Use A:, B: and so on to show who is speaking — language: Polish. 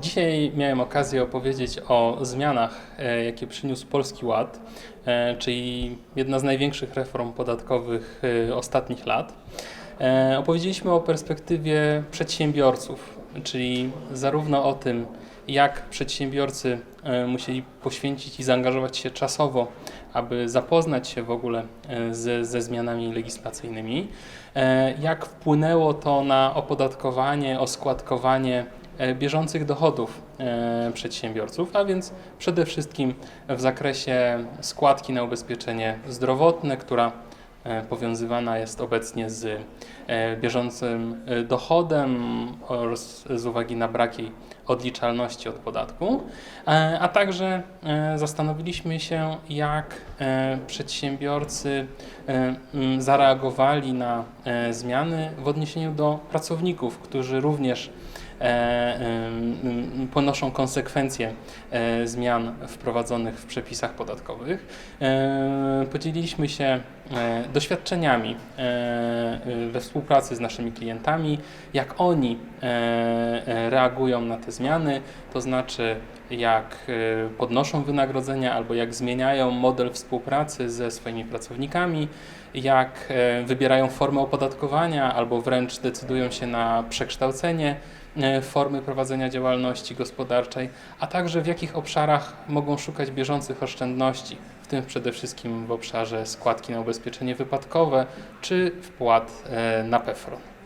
A: Dzisiaj miałem okazję opowiedzieć o zmianach, e, jakie przyniósł Polski Ład, e, czyli jedna z największych reform podatkowych e, ostatnich lat. Opowiedzieliśmy o perspektywie przedsiębiorców, czyli zarówno o tym, jak przedsiębiorcy musieli poświęcić i zaangażować się czasowo, aby zapoznać się w ogóle ze, ze zmianami legislacyjnymi, jak wpłynęło to na opodatkowanie, oskładkowanie bieżących dochodów e, przedsiębiorców, a więc przede wszystkim w zakresie składki na ubezpieczenie zdrowotne, która e, powiązywana jest obecnie z e, bieżącym e, dochodem oraz z uwagi na brak jej odliczalności od podatku, E, a także e, zastanowiliśmy się, jak e, przedsiębiorcy e, zareagowali na e, zmiany w odniesieniu do pracowników, którzy również e, ponoszą konsekwencje e, zmian wprowadzonych w przepisach podatkowych. E, Podzieliliśmy się e, doświadczeniami e, e, we współpracy z naszymi klientami, jak oni e, e, reagują na te zmiany, to znaczy jak e, podnoszą wynagrodzenia albo jak zmieniają model współpracy ze swoimi pracownikami, jak e, wybierają formę opodatkowania albo wręcz decydują się na przekształcenie e, formy prowadzenia działalności gospodarczej, a także w jakich obszarach mogą szukać bieżących oszczędności, w tym przede wszystkim w obszarze składki na ubezpieczenie wypadkowe czy wpłat e, na PEFRON.